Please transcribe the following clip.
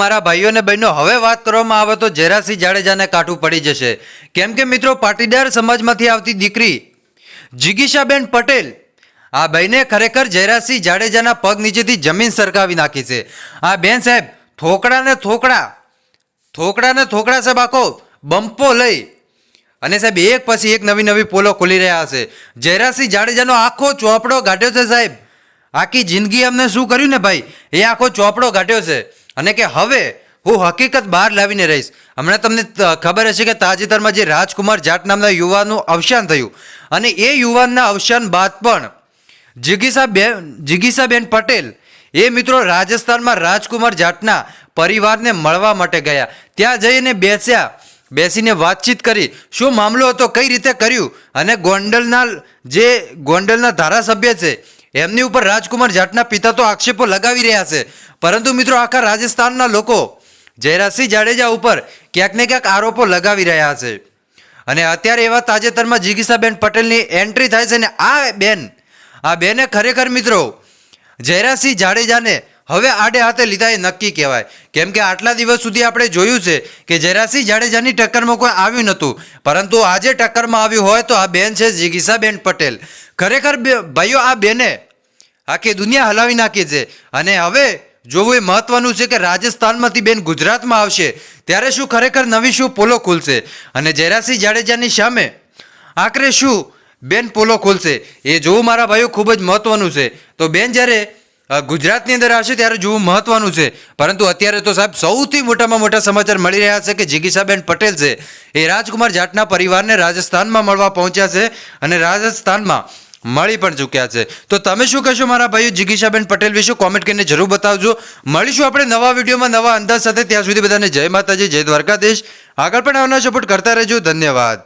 મારા ભાઈઓ અને બહેનો, હવે વાત કરવામાં આવે તો જરાસિંહ જાડેજાને કાઠું પડી જશે. કેમ કે મિત્રો, પાટીદાર સમાજમાંથી આવતી દીકરી જિગીશાબેન પટેલ, આ બહેને ખરેખર જયરાસિંહ જાડેજાના પગ નીચેથી જમીન સરકાવી નાખી છે. આ બેન સાહેબ થોકડા ને થોકડા થોકડા ને થોકડા સાહેબ આખો બંપો લઈ અને સાહેબ, એક પછી એક નવી નવી પોલો ખોલી રહ્યા છે. જયરાસિંહ જાડેજાનો આખો ચોપડો ગાઢ્યો છે સાહેબ. આખી જિંદગી અમને શું કર્યું ને ભાઈ? એ આખો ચોપડો ગાઢ્યો છે. અને કે હવે હું હકીકત બહાર લાવીને રહીશ. હમણાં તમને ખબર હશે કે તાજેતરમાં જે રાજકુમાર જાટ નામના યુવાનનું અવસાન થયું. અને એ યુવાનના અવસાન બાદ પણ જિગીસાબેન જિગીસાબેન પટેલ એ મિત્રો રાજસ્થાનમાં રાજકુમાર જાટના પરિવારને મળવા માટે ગયા. ત્યાં જઈને બેસ્યા, બેસીને વાતચીત કરી. શું મામલો હતો, કઈ રીતે કર્યું? અને ગોંડલના જે ગોંડલના ધારાસભ્ય છે એમની ઉપર રાજકુમાર જાટના પિતા તો આક્ષેપો લગાવી રહ્યા છે. પરંતુ મિત્રો આખા રાજસ્થાનના લોકો જયરાજસિંહ જાડેજા ઉપર ક્યાંક ને ક્યાંક આરોપો લગાવી રહ્યા છે. અને અત્યારે એવા તાજેતરમાં જિગીસાબેન પટેલની એન્ટ્રી થાય છે ને આ બેન, આ બેને ખરેખર મિત્રો જયરાજસિંહ જાડેજાને હવે આડે હાથે લીધા એ નક્કી કહેવાય. કેમ કે આટલા દિવસ સુધી આપણે જોયું છે કે જયરાજસિંહ જાડેજાની ટક્કરમાં કોઈ આવ્યું નહોતું. પરંતુ આજે ટક્કરમાં આવ્યું હોય તો આ બેન છે જિગીસાબેન પટેલ. ખરેખર ભાઈઓ આ બેને આખી દુનિયા હલાવી નાખી છે. અને હવે જોવું એ મહત્વનું છે કે રાજસ્થાનમાંથી બેન ગુજરાતમાં આવશે, ત્યારે શું ખરેખર નવી શું પોલો ખુલશે? અને જયરાસિંહ જાડેજાની સામે આખરે શું બેન પોલો ખુલશે? એ જોવું મારા ભાઈઓ ખૂબ જ મહત્વનું છે. તો બેન જ્યારે ગુજરાતની અંદર આવશે ત્યારે જોવું મહત્વનું છે. પરંતુ અત્યારે તો સાહેબ સૌથી મોટામાં મોટા સમાચાર મળી રહ્યા છે કે જિગીસાબેન પટેલ છે. એ રાજકુમાર જાટના પરિવારને રાજસ્થાનમાં મળવા પહોંચ્યા છે. અને રાજસ્થાનમાં મળી પણ ચૂક્યા છે. તો તમે શું કહેશો મારા ભાઈઓ જિગીશાબેન પટેલ વિશે? કોમેન્ટ કરીને જરૂર બતાવજો. મળીશું આપણે નવા વિડીયોમાં નવા અંદાજ સાથે. ત્યાં સુધી બધાને જય માતાજી, જય દ્વારકાધીશ. આગળ પણ આવનાર સપોર્ટ કરતા રહેજો. ધન્યવાદ.